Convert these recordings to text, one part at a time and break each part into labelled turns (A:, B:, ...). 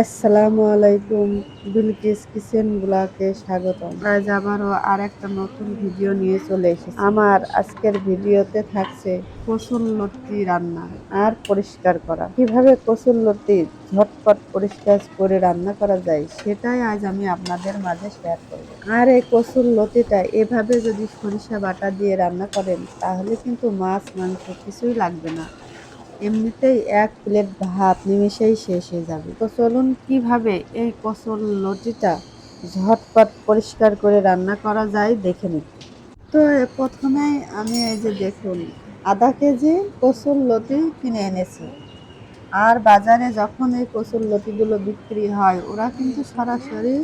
A: আসসালামু আলাইকুম বিলকিস কিচেন ব্লকে স্বাগতম। আজ আবারও আর একটা নতুন ভিডিও নিয়ে চলে এসেছি। আমার আজকের ভিডিওতে থাকছে কসুর লতি রান্না আর পরিষ্কার করা। কীভাবে কসুর লতি ঝটপট পরিষ্কার করে রান্না করা যায় সেটাই আজ আমি আপনাদের মাঝে শেয়ার করব। আর এই কসুর লতিটা এভাবে যদি সরিষা বাটা দিয়ে রান্না করেন তাহলে কিন্তু মাছ মাংস কিছুই লাগবে না। এমনিতেই এক প্লেট ভাত নিমেষেই শেষ হয়ে যাবে। তো চলুন কীভাবে এই কচুর লতিটা ঝটপট পরিষ্কার করে রান্না করা যায় দেখে নিই। তো প্রথমেই আমি এই যে দেখুন, আধা কেজি কচুর লতি কিনে এনেছি। আর বাজারে যখন এই কচুর লতিগুলো বিক্রি হয়, ওরা কিন্তু সরাসরি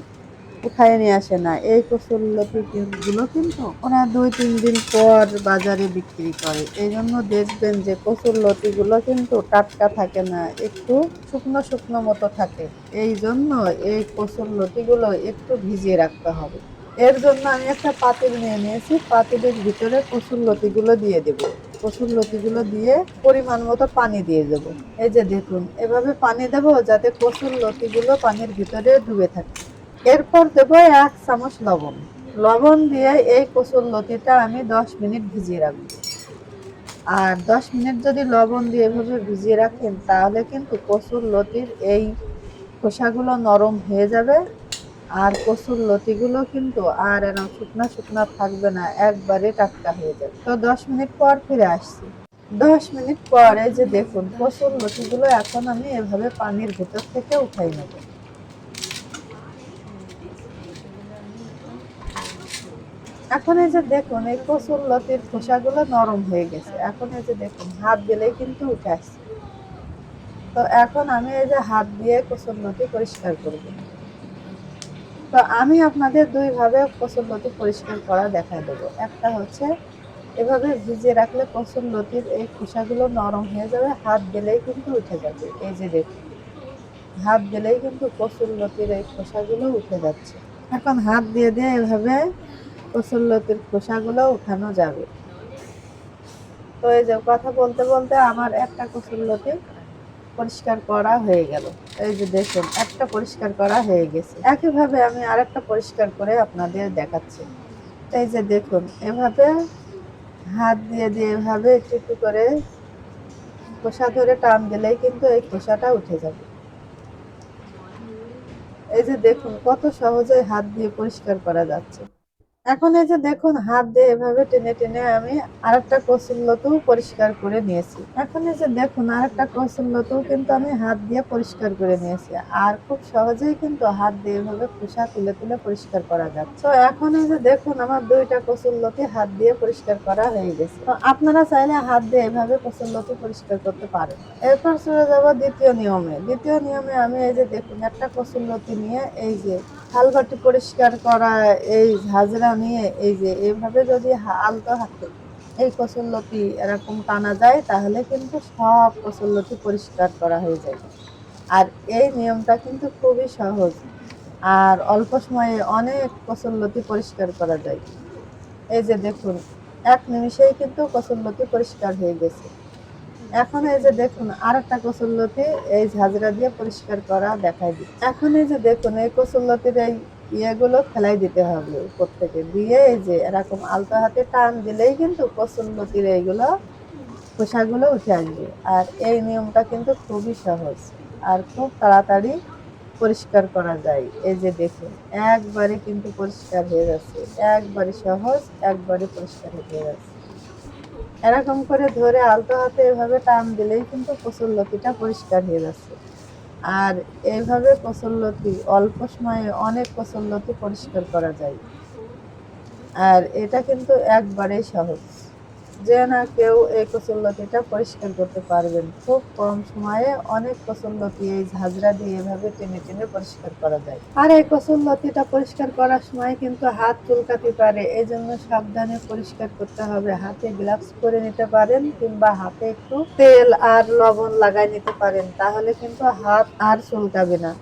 A: উঠায় নিয়ে আসে না। এই কচুর লতিগুলো কিন্তু ওরা দুই, তিন দিন পর বাজারে বিক্রি করে। এই জন্য দেখবেন যে কচুর লতিগুলো কিন্তু টাটকা থাকে না, একটু শুকনো শুকনো মতো থাকে। এই জন্য এই কচুর লতিগুলো একটু ভিজিয়ে রাখতে হবে। এর জন্য আমি একটা পাতিল নিয়ে নিয়েছি। পাতিলের ভিতরে কচুর লতিগুলো দিয়ে দেবো। কচুর লতিগুলো দিয়ে পরিমাণ মতো পানি দিয়ে দেব। এই যে দেখুন, এভাবে পানি দেবো যাতে কচুর লতিগুলো পানির ভিতরে ডুবে থাকে। এরপর দেবো এক চামচ লবণ। লবণ দিয়ে এই কচুর লতিটা আমি দশ মিনিট ভিজিয়ে রাখব। আর দশ মিনিট যদি লবণ দিয়ে এভাবে ভিজিয়ে রাখেন, তাহলে কিন্তু কচুর লতির এই খোসাগুলো নরম হয়ে যাবে। আর কচুর লতিগুলো কিন্তু আর এরকম শুকনা শুকনা থাকবে না, একবারে টাটকা হয়ে যাবে। তো দশ মিনিট পর ফিরে আসছি। দশ মিনিট পরে যে দেখুন, কচুর লতিগুলো এখন আমি এভাবে পানির ভেতর থেকে উঠাই নেব। এখন এই যে দেখুন, এই কচুর লতির খোসাগুলো নরম হয়ে গেছে। এখন এই যে দেখুন, হাত দিলেই কিন্তু উঠে আসছে। তো এখন আমি এই যে হাত দিয়ে কচুর লতি পরিষ্কার করব। তো আমি আপনাদের দুইভাবে কচুর লতি পরিষ্কার করা দেখাই দেবো। একটা হচ্ছে, এভাবে ভিজিয়ে রাখলে কচুর লতির এই খোসাগুলো নরম হয়ে যাবে, হাত দিলেই কিন্তু উঠে যাবে। এই যে দেখুন, হাত দিলেই কিন্তু কচুর লতির এই খোসাগুলো উঠে যাচ্ছে। এখন হাত দিয়ে দিয়ে এভাবে কচুরলতির খোসাগুলো উঠানো যাবে। তো এই যে কথা বলতে বলতে আমার একটা কচুরলতি পরিষ্কার করা হয়ে গেল। এই যে দেখুন, একটা পরিষ্কার করা হয়ে গেছে। একইভাবে আমি আরেকটা পরিষ্কার করে আপনাদের দেখাচ্ছি। এই যে দেখুন, এভাবে হাত দিয়ে দিয়ে এভাবে একটু একটু করে খোসা ধরে টান দিলেই কিন্তু এই খোসাটা উঠে যাবে। এই যে দেখুন, কত সহজে হাত দিয়ে পরিষ্কার করা যাচ্ছে। এখন এই যে দেখুন, হাত দিয়ে এভাবে টেনে টেনে আমি আর একটা আরেকটা কসুল্লতেও পরিষ্কার করে নিয়েছি। এখন এই যে দেখুন আর একটা আরেকটা কসুল্লতেও কিন্তু আমি হাত দিয়ে পরিষ্কার করে নিয়েছি। আর খুব সহজেই কিন্তু হাত দিয়ে এভাবে খোসা তুলে তুলে পরিষ্কার করা যাচ্ছে। তো এখন এই যে দেখুন, আমার দুইটা কসুল্লতি হাত দিয়ে পরিষ্কার করা হয়ে গেছে। তো আপনারা চাইলে হাত দিয়ে এভাবে কসুল্লতি পরিষ্কার করতে পারেন। এরপর চলে যাব দ্বিতীয় নিয়মে। দ্বিতীয় নিয়মে আমি এই যে দেখুন, একটা কসুল্লতি নিয়ে এই যে থালবাটি পরিষ্কার করা, এই ঝাঁঝরা নিয়ে, এই যে এইভাবে যদি আলতো হাতে এই কচুরলতি এরকম টানা যায়, তাহলে কিন্তু সব কচুরলতি পরিষ্কার করা হয়ে যায়। আর এই নিয়মটা কিন্তু খুবই সহজ। আর অল্প সময়ে অনেক কচুরলতি পরিষ্কার করা যায়। এই যে দেখুন, এক নিমিষেই কিন্তু কচুরলতি পরিষ্কার হয়ে গেছে। এখন এই যে দেখুন আর একটা কচুরলতি এই ঝাঁঝরা দিয়ে পরিষ্কার করা দেখাই দিই। এখন এই যে দেখুন, এই কচুরলতির এই ইয়েগুলো ফেলাই দিতে হবে উপর থেকে। দিয়ে এই যে এরকম আলতো হাতে টান দিলেই কিন্তু কচুরলতির এইগুলো খোসাগুলো উঠে আসবে। আর এই নিয়মটা কিন্তু খুবই সহজ আর খুব তাড়াতাড়ি পরিষ্কার করা যায়। এই যে দেখুন, একবারে কিন্তু পরিষ্কার হয়ে যাচ্ছে। একবারে সহজ, একবারে পরিষ্কার হয়ে যাচ্ছে। এরকম করে ধরে আলতো হাতে এভাবে টান দিলেই কিন্তু কচুরলতিটা পরিষ্কার হয়ে যাচ্ছে। আর এইভাবে কচুরলতি অল্প সময়ে অনেক কচুরলতি পরিষ্কার করা যায়। আর এটা কিন্তু একবারেই সহজ। যে না কেউ এই কচুরলতিটা পরিষ্কার করতে পারবেন। খুব কম সময়ে অনেক কচুরলতি এই ঝাঁঝরা দিয়ে এভাবে টেনে টেনে পরিষ্কার করা যায়। আর এই কচুরলতিটা পরিষ্কার করার সময় কিন্তু হাত চুলকাতে পারে এই জন্য সাবধানে পরিষ্কার করতে হবে। হাতে গ্লাভস করে নিতে পারেন কিংবা হাতে একটু তেল আর লবণ লাগাই নিতে পারেন, তাহলে কিন্তু হাত আর চুলকাবে না।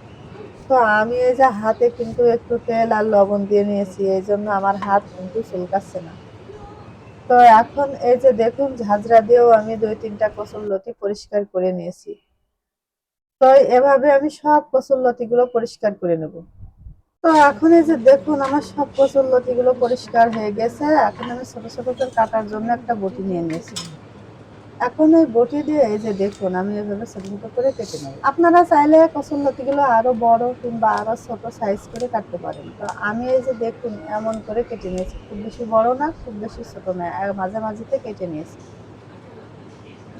A: তো আমি এই যে হাতে কিন্তু একটু তেল আর লবণ দিয়ে নিয়েছি এই জন্য আমার হাত কিন্তু চুলকাচ্ছে না। তো এখন এই যে দেখুন, ঝাঁঝরা দিয়েও আমি দুই তিনটা কচুর লতি পরিষ্কার করে নিয়েছি। তো এভাবে আমি সব কচুর লতি গুলো পরিষ্কার করে নেব। তো এখন এই যে দেখুন, আমার সব কচুর লতি গুলো পরিষ্কার হয়ে গেছে। এখন আমি ছোট ছোট কাটার জন্য একটা বটি নিয়ে নিয়েছি। এখন ওই বটি দিয়ে এই যে দেখুন, আমি এভাবে ছোট ছোট করে কেটে নেব। আপনারা চাইলে কসুর লতিগুলো আরও বড় কিংবা আরও ছোট সাইজ করে কাটতে পারেন। তো আমি এই যে দেখুন, এমন করে কেটে নিয়েছি। খুব বেশি বড় না, খুব বেশি ছোট না মাঝে মাঝেতে কেটে নিয়েছি।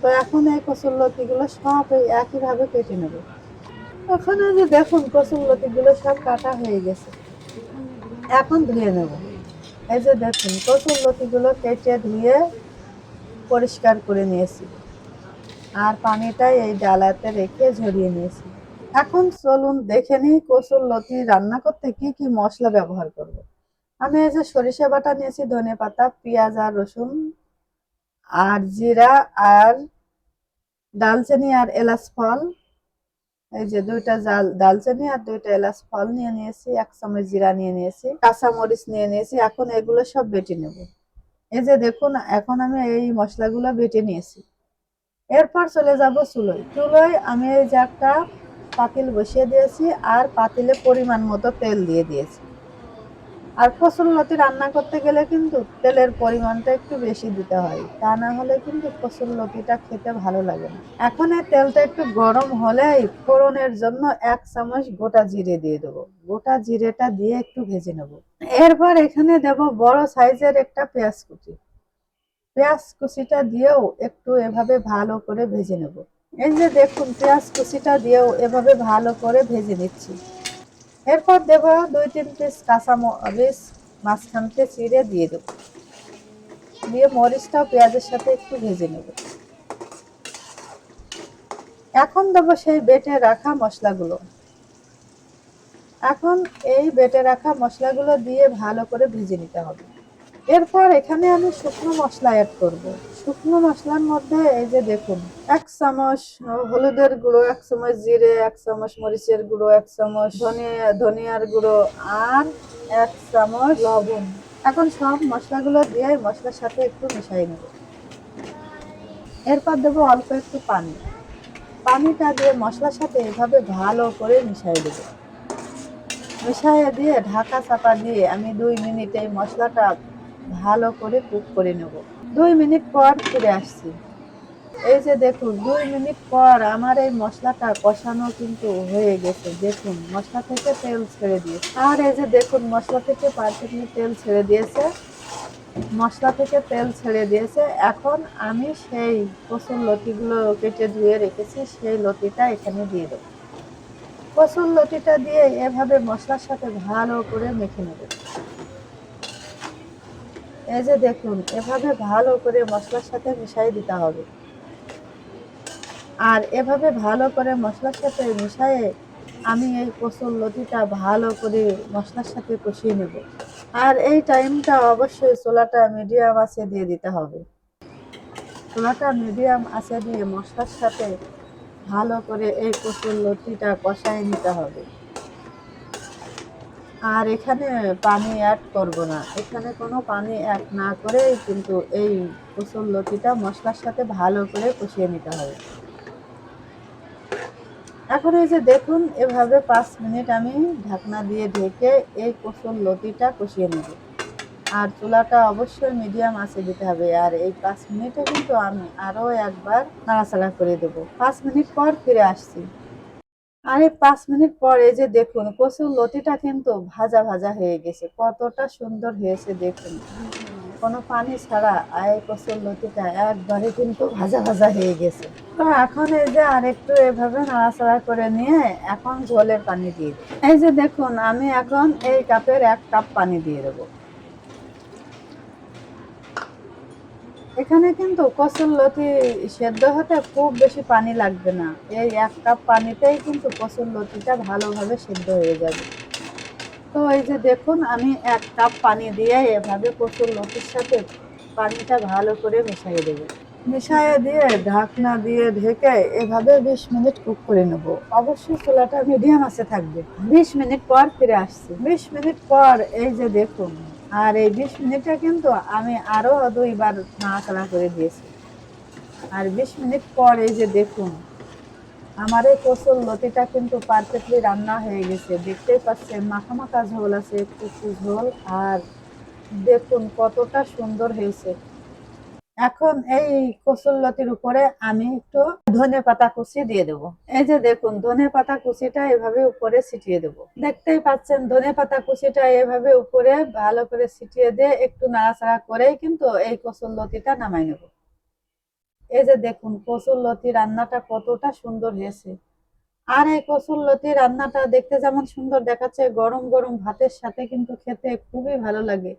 A: তো এখন এই কসুর লতিগুলো সব একইভাবে কেটে নেব। এখন এই যে দেখুন কসুর লতিগুলো সব কাটা হয়ে গেছে। এখন ধুয়ে নেব। এই যে দেখুন কসুর লতিগুলো কেটে ধুয়ে পরিষ্কার করে নিয়েছি। আর পানিটা এই ডালাতে রেখে ঝরিয়ে নিয়েছি। এখন চলুন দেখে নিই কসুর লতি রান্না করতে কি কি মশলা ব্যবহার করব। আমি এই যে সরিষা বাটা নিয়েছি, ধনে পাতা, পেঁয়াজ আর রসুন আর জিরা আর ডালচিনি আর এলাচ ফল। এই যে দুইটা জাল, ডালচিনি আর দুইটা এলাচ ফল নিয়ে নিয়েছি, এক চামচ জিরা নিয়ে নিয়েছি, কাঁচামরিচ নিয়ে নিয়েছি। এখন এগুলো সব বেটে নেব। এই যে দেখুন, এখন আমি এই মশলাগুলো বেটে নিয়েছি। এরপর চলে যাব চুলোয়। চুলোয় আমি এই যে একটা পাতিল বসিয়ে দিয়েছি, আর পাতিলে পরিমাণ মতো তেল দিয়ে দিয়েছি। আর কসুর লতি রান্না করতে গেলে কিন্তু তেলের পরিমাণটা একটু বেশি দিতে হয়। তা না হলে কিন্তু কসুর লতিটা খেতে ভালো লাগে না। এখন এই তেলটা একটু গরম হলেই ফোড়নের জন্য এক চামচ গোটা জিরে দিয়ে দেবো। গোটা জিরেটা দিয়ে একটু ভেজে নেব। এরপর এখানে দেব বড় সাইজের একটা পেঁয়াজ কুচি। পেঁয়াজ কুচিটা দিয়েও একটু এভাবে ভালো করে ভেজে নেব। এই যে দেখুন, পেঁয়াজ কুচিটা দিয়েও এভাবে ভালো করে ভেজে নিচ্ছি। এরপর দেব দুই তিন পিস কাঁচা মরিচ মাঝখানতে চিড়ে দিয়ে দেব। দিয়ে মরিচটাও পেঁয়াজের সাথে একটু ভেজে নেব। এখন দেবো সেই বেটে রাখা মশলাগুলো। এখন এই বেটে রাখা মশলাগুলো দিয়ে ভালো করে ভেজে নিতে হবে। এরপর এখানে আমি শুকনো মশলা অ্যাড করব। শুকনো মশলার মধ্যে এই যে দেখুন, এক চামচ হলুদের গুঁড়ো, এক চামচ জিরে, এক চামচ মরিচের গুঁড়ো, এক চামচ ধনিয়া ধনিয়ার গুঁড়ো আর এক চামচ লবণ। এখন সব মশলাগুলো দিয়ে মশলার সাথে একটু মিশাই নেব। এরপর দেবো অল্প একটু পানি। পানিটা দিয়ে মশলার সাথে এভাবে ভালো করে মিশাই দেবো। মিশাইয়ে দিয়ে ঢাকা চাপা দিয়ে আমি দুই মিনিটে মশলাটা ভালো করে কুক করে নেব। দুই মিনিট পর ফিরে আসছি। এই যে দেখুন, দুই মিনিট পর আমার এই মশলাটা কষানো কিন্তু হয়ে গেছে। দেখুন, মশলা থেকে তেল ছেড়ে দিয়েছে। আর এই যে দেখুন, মশলা থেকে পারফেক্টলি তেল ছেড়ে দিয়েছে। মশলা থেকে তেল ছেড়ে দিয়েছে। এখন আমি সেই কচুর লতিগুলো কেটে ধুয়ে রেখেছি, সেই লতিটা এখানে দিয়ে দেবো। কচুর লতিটা দিয়ে এভাবে মশলার সাথে ভালো করে মেখে নেবে। এই যে দেখুন, এভাবে ভালো করে মশলার সাথে মিশাই দিতে হবে। আর এভাবে ভালো করে মশলার সাথে মিশায়ে আমি এই কচুর লতিটা ভালো করে মশলার সাথে কষিয়ে নেব। আর এই টাইমটা অবশ্যই চোলাটা মিডিয়াম আছে দিয়ে দিতে হবে। চোলাটা মিডিয়াম আছে দিয়ে মশলার সাথে ভালো করে এই কচুর লতিটা কষায় নিতে হবে। আর এখানে পানি অ্যাড করব না। এখানে কোনো পানি অ্যাড না করেই কিন্তু এই কচুর লতিটা মশলার সাথে ভালো করে কষিয়ে নিতে হবে। এখন এই যে দেখুন, এভাবে পাঁচ মিনিট আমি ঢাকনা দিয়ে ঢেকে এই কচুর লতিটা কষিয়ে নেব। আর চুলাটা অবশ্যই মিডিয়াম আছে দিতে হবে। আর এই পাঁচ মিনিটে কিন্তু আমি আরও একবার নাড়াচাড়া করে দেবো। পাঁচ মিনিট পর ফিরে আসছি। আর, পাঁচ মিনিট পর যে দেখুন কচুর লতিটা কিন্তু ভাজা ভাজা হয়ে গেছে। কতটা সুন্দর হয়েছে দেখুন। কোনো পানি ছাড়া আর এই কচুর লতিটা একবারে কিন্তু ভাজা ভাজা হয়ে গেছে। তো এখন এই যে আরেকটু এভাবে নাড়াচাড়া করে নিয়ে এখন ঝোলের পানি দিয়ে। এই যে দেখুন, আমি এখন এই কাপের এক কাপ পানি দিয়ে দেবো। এখানে কিন্তু কচুর লতি সেদ্ধ হতে খুব বেশি পানি লাগবে না। এই এক কাপ পানিতেই কিন্তু কচুর লতিটা ভালোভাবে সেদ্ধ হয়ে যাবে। তো এই যে দেখুন, আমি এক কাপ পানি দিয়ে এভাবে কচুর লতির সাথে পানিটা ভালো করে মিশিয়ে দেবো। মিশিয়ে দিয়ে ঢাকনা দিয়ে ঢেকে এভাবে বিশ মিনিট কুক করে নেব। অবশ্যই চুলাটা মিডিয়াম আছে থাকবে। বিশ মিনিট পর ফিরে আসছি। বিশ মিনিট পর এই যে দেখুন আর এই বিশ মিনিটটা কিন্তু আমি আরও দুইবার নাড়াচাড়া করে দিয়েছি। আর বিশ মিনিট পর এই যে দেখুন, আমার এই কচুর লতিটা কিন্তু পারফেক্টলি রান্না হয়ে গেছে। দেখতেই পাচ্ছেন মাখা মাখা ঝোল আছে একটু ঝোল, আর দেখুন কতটা সুন্দর হয়েছে। এখন এই কচুর লতির উপরে আমি একটু ধনে পাতা কুচি দিয়ে দেব। এই যে দেখুন, ধনে পাতা কুচিটা এভাবে উপরে ছিটিয়ে দেব। দেখতেই পাচ্ছেন, ধনে পাতা কুচিটা এভাবে উপরে ভালো করে ছিটিয়ে দিয়ে একটু নাড়াচাড়া করেই কিন্তু এই কচুর লতিটা নামাই নেব। এই যে দেখুন কচুর লতি রান্নাটা কতটা সুন্দর হয়েছে। আর এই কচুর লতি রান্নাটা দেখতে যেমন সুন্দর দেখাচ্ছে, গরম গরম ভাতের সাথে কিন্তু খেতে খুবই ভালো লাগে।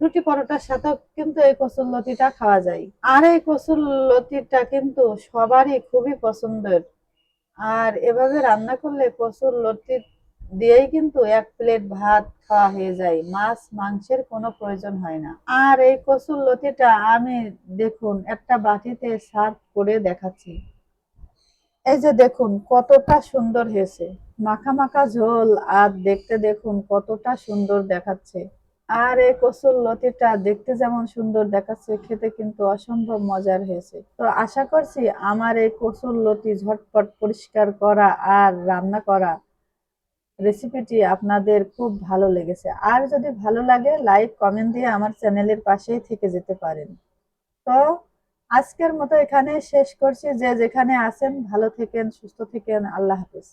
A: রুটি পরোটার সাথেও কিন্তু এই কচুর লতিটা খাওয়া যায়। আর এই কচুর লতিটা কিন্তু সবারই খুবই পছন্দের। আর এভাবে রান্না করলে কচুর লতি দিয়েই কিন্তু এক প্লেট ভাত খাওয়া হয়ে যায়। মাছ, মাংসের কোনো প্রয়োজন হয় না। আর এই কচুর লতিটা আমি দেখুন একটা বাটিতে সার্ভ করে দেখাচ্ছি। এই যে দেখুন কতটা সুন্দর হয়েছে। মাখা মাখা ঝোল আর দেখতে দেখুন কতটা সুন্দর দেখাচ্ছে। আর এই কচুর লতিটা দেখতে যেমন সুন্দর দেখাচ্ছে, খেতে কিন্তু অসম্ভব মজার হয়েছে। তো আশা করছি আমার এই কচুর লতি ঝটপট পরিষ্কার করা আর রান্না করা রেসিপিটি আপনাদের খুব ভালো লেগেছে। আর যদি ভালো লাগে লাইক কমেন্ট দিয়ে আমার চ্যানেলের পাশেই থেকে যেতে পারেন। তো আজকের মতো এখানে শেষ করছি। যে যেখানে আছেন, ভালো থেকেন, সুস্থ থেকেন, আল্লাহ হাফিজ।